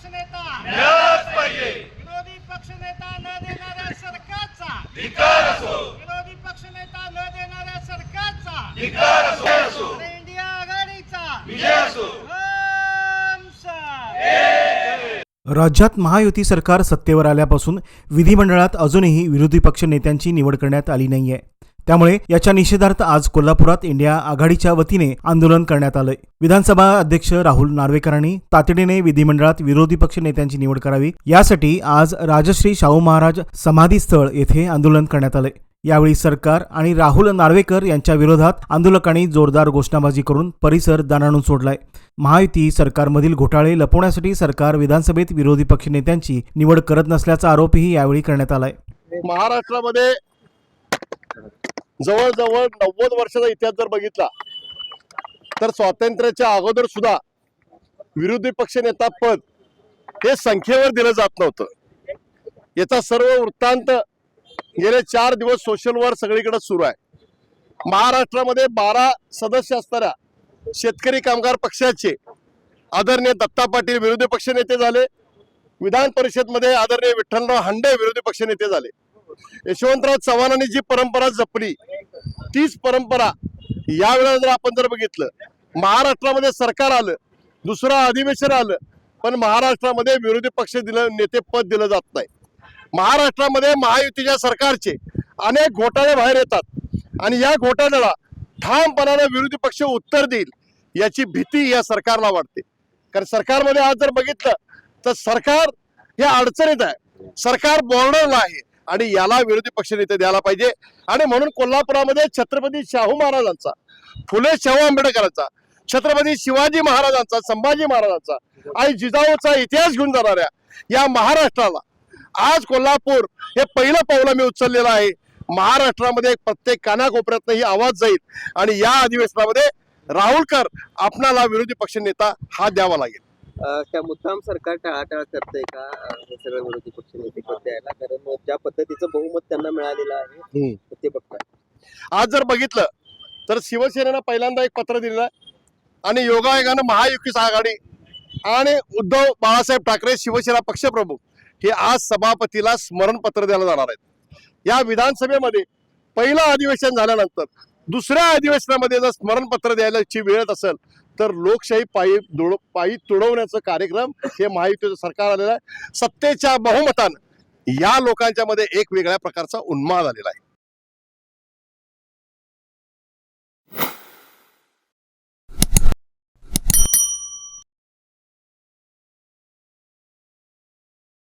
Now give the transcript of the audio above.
पक्षनेता मिळालाच पाहिजे. विरोधी पक्षनेता न देणाऱ्या सरकारचा. धिकार असो. विरोधी पक्षनेता न देणाऱ्या सरकारचा. धिकार असो. असो. अरे इंडिया आघाडीचा. विजय असो. हम साथ. राज्यात महायुती सरकार सत्तेवर आल्यापासून विधिमंडळात अजूनही विरोधी पक्ष नेत्यांची निवड करण्यात आली नाहीये. त्यामुळे याच्या निषेधार्थ आज कोल्हापुरात इंडिया आघाडीच्या वतीने आंदोलन करण्यात आलंय. विधानसभा अध्यक्ष राहुल नार्वेकरांनी तातडीने विधिमंडळात विरोधी पक्ष नेत्यांची निवड करावी यासाठी आज राजश्री शाहू महाराज समाधी स्थळ येथे आंदोलन करण्यात आलंय. यावेळी सरकार आणि राहुल नार्वेकर यांच्या विरोधात आंदोलकांनी जोरदार घोषणाबाजी करून परिसर दाणाणून सोडलाय. महायुती सरकारमधील घोटाळे लपवण्यासाठी सरकार विधानसभेत विरोधी पक्ष नेत्यांची निवड करत नसल्याचा आरोपही यावेळी करण्यात आलाय. महाराष्ट्रामध्ये जवळजवळ नव्वद वर्षाचा इतिहास जर बघितला तर स्वातंत्र्याच्या अगोदर सुद्धा विरोधी पक्ष नेता पद हे संख्येवर दिलं जात नव्हतं. याचा सर्व वृत्तांत गेले चार दिवस सोशलवर सगळीकडे सुरू आहे. महाराष्ट्रामध्ये बारा सदस्य असणाऱ्या शेतकरी कामगार पक्षाचे आदरणीय दत्ता पाटील विरोधी पक्षनेते झाले. विधान परिषदमध्ये आदरणीय विठ्ठलराव हंडे विरोधी पक्षनेते झाले. यशवंतराव चव्हाणांनी जी परंपरा जपली तीच परंपरा यावेळेला जर आपण जर बघितलं महाराष्ट्रामध्ये सरकार आलं दुसरं अधिवेशन आलं पण महाराष्ट्रामध्ये विरोधी पक्ष दिलं नेते पद दिलं जात नाही. महाराष्ट्रामध्ये महायुतीच्या सरकारचे अनेक घोटाळे बाहेर येतात आणि या घोटाळ्याला ठामपणाने विरोधी पक्ष उत्तर देईल याची भीती या सरकारला वाटते. कारण सरकारमध्ये आज जर बघितलं तर सरकार हे अडचणीत आहे. सरकार बॉर्डरला आहे. आणि याला विरोधी पक्षनेते द्यायला पाहिजे. आणि म्हणून कोल्हापुरामध्ये छत्रपती शाहू महाराजांचा फुले शाहू आंबेडकरांचा छत्रपती शिवाजी महाराजांचा संभाजी महाराजांचा आणि जिजाऊचा इतिहास घेऊन जाणाऱ्या या महाराष्ट्राला आज कोल्हापूर हे पहिलं पावलं मी उचललेलं आहे. महाराष्ट्रामध्ये प्रत्येक कानाकोपऱ्यातनं ही आवाज जाईल. आणि या अधिवेशनामध्ये राहुलकर आपणाला विरोधी पक्ष नेता हा द्यावा लागेल. त्या मुद्दाम सरकार टाळाटाळ करतंय का? हे सगळं विरोधी पक्ष नेते द्यायला कारण ज्या पद्धतीचं बहुमत त्यांना मिळालेलं आहे. ते बघताय आज जर बघितलं तर शिवसेनेनं पहिल्यांदा एक पत्र दिलेलं आहे आणि योगायोगानं महायुतीच आघाडी आणि उद्धव बाळासाहेब ठाकरे शिवसेना पक्षप्रमुख हे आज सभापतीला स्मरणपत्र द्यायला जाणार आहेत. या विधानसभेमध्ये पहिलं अधिवेशन झाल्यानंतर दुसऱ्या अधिवेशनामध्ये जर स्मरणपत्र द्यायची वेळ असेल तर लोकशाही पायी दुड पायी तुडवण्याचं कार्यक्रम हे महायुतीचं सरकार आलेलं आहे. सत्तेच्या बहुमतानं या लोकांच्या मध्ये एक वेगळ्या प्रकारचा उन्माद आलेला आहे.